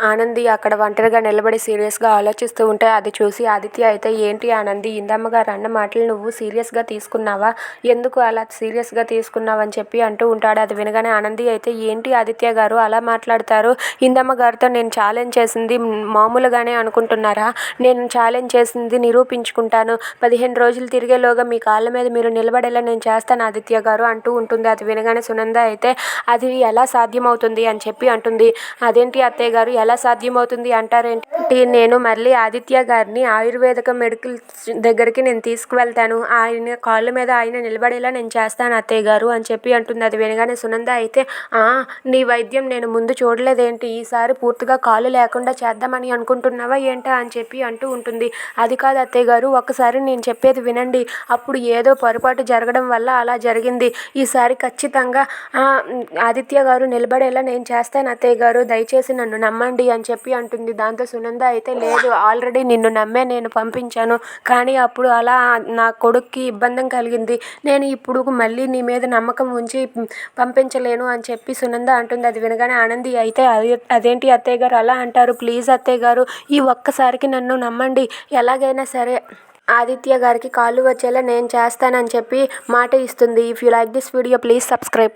ఆనంది అక్కడ ఒంటరిగా నిలబడి సీరియస్గా ఆలోచిస్తూ ఉంటే అది చూసి ఆదిత్య అయితే ఏంటి ఆనంది ఇందమ్మగారు అన్న మాటలు నువ్వు సీరియస్గా తీసుకున్నావా? ఎందుకు అలా సీరియస్గా తీసుకున్నావని చెప్పి అంటూ ఉంటాడు. అది వినగానే ఆనంది అయితే ఏంటి ఆదిత్య గారు అలా మాట్లాడతారు? ఇందమ్మ గారితో నేను ఛాలెంజ్ చేసింది మామూలుగానే అనుకుంటున్నారా? నేను ఛాలెంజ్ చేసింది నిరూపించుకుంటాను. పదిహేను రోజులు తిరిగేలోగా మీ కాళ్ళ మీద మీరు నిలబడేలా నేను చేస్తాను ఆదిత్య గారు అంటూ ఉంటుంది. అది వినగానే సునంద అయితే అది ఎలా సాధ్యమవుతుంది? అని చెప్పి అంటుంది. అదేంటి అత్తయ్య గారు ఎలా సాధ్యమవుతుంది అంటారేంటి? నేను మళ్ళీ ఆదిత్య గారిని ఆయుర్వేదిక మెడికల్ దగ్గరికి నేను తీసుకువెళ్తాను. ఆయన కాళ్ళ మీద ఆయన నిలబడేలా నేను చేస్తాను అత్తయ్య గారు అని చెప్పి అంటుంది. అది వినగానే సునంద అయితే "ఆ, నీ వైద్యం నేను ముందు చూడలేదేంటి? ఈసారి పూర్తిగా కాళ్ళు లేకుండా చేద్దామని అనుకుంటున్నావా ఏంటా? అని చెప్పి అంటూ ఉంటుంది. అది కాదు అత్తయ్య గారు ఒక్కసారి నేను చెప్పేది వినండి. అప్పుడు ఏదో పొరపాటు జరగడం వల్ల అలా జరిగింది. ఈసారి ఖచ్చితంగా ఆదిత్య గారు నిలబడేలా నేను చేస్తాను అత్తయ్య గారు. దయచేసి నన్ను నమ్మండి. అని చెప్పి అంటుంది. దాంతో సునంద అయితే లేదు ఆల్రెడీ నిన్ను నమ్మే నేను పంపించాను కానీ అప్పుడు అలా నా కొడుక్కి ఇబ్బంది కలిగింది. నేను ఇప్పుడు మళ్ళీ నీ మీద నమ్మకం ఉంచి పంపించలేను అని చెప్పి సునంద అంటుంది. అది వినగానే ఆనంది అయితే అది అదేంటి అత్తయ్య గారు అలా అంటారు? ప్లీజ్ అత్తయ్య గారు ఈ ఒక్కసారికి నన్ను నమ్మండి. ఎలాగైనా సరే ఆదిత్య గారికి కాళ్ళు వచ్చేలా నేను చేస్తానని చెప్పి మాట ఇస్తుంది. If you like this video please subscribe